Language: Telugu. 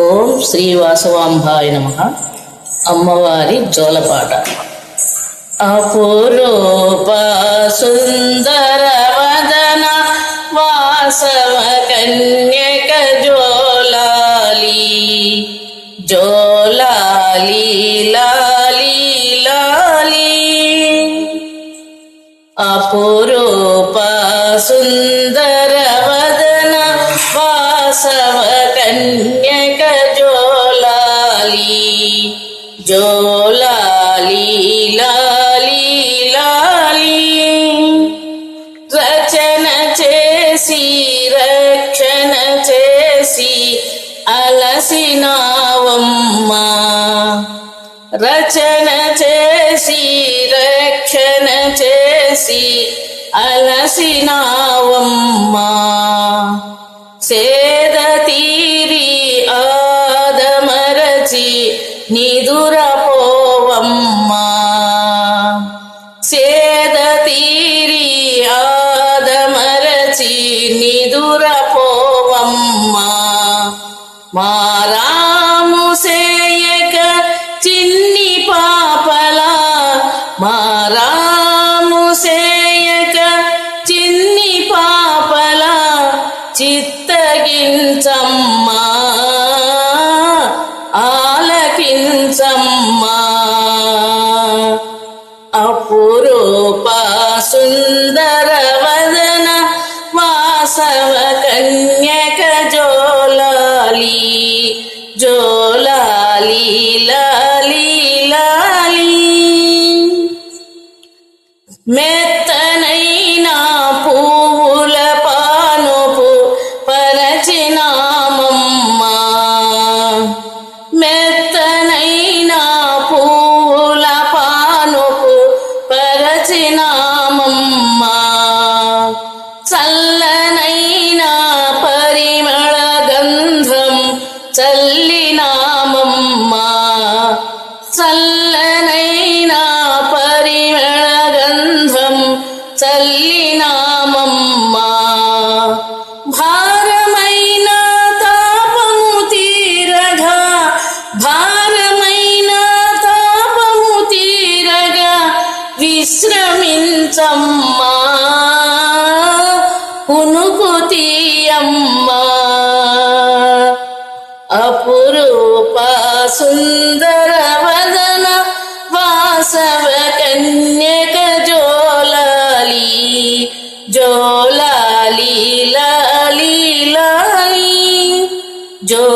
ఓం శ్రీ వాసవాంబాయ నమ అమ్మవారి జోలపాట అపురూప సుందర వదన వాసవ కన్యక జోలాలి జోలాలి లాలి లాలి అపురూప సుందర వదన వాసవ కన్యక జోలాలి లాలి లాలి. రచన చేసి రక్షణ చేసి అలసినావమ్మా రచన చేసి రక్షణ చేసి అలసినావమ్మా సేద తీరి ఆదమరచి నిదురపోవమ్మా సేద తీరి ఆదమరచి నిదురపోవమ్మా మారాము సేయక చిన్ని పాపలా. మారాము సేయక చిన్ని పాపలా. చిత్తగించమ్మా. ఆలకించమ్మా అపురూప సుందర వదన వాసవ కన్యక జోలాలి జోలాలి చల్లినామమ్మా చల్లనైనా పరిమళ గంధం చల్లినామమ్మా భారమైన తాపము తీరగా భారమైన తాపము తీరగా విశ్రమించమ్మా. ఉనుకు తీయమ్మ. అపురూప సుందర వదన వాసవ కన్యక జోలాలి జోలాలి లాలి లాలి జోలాలి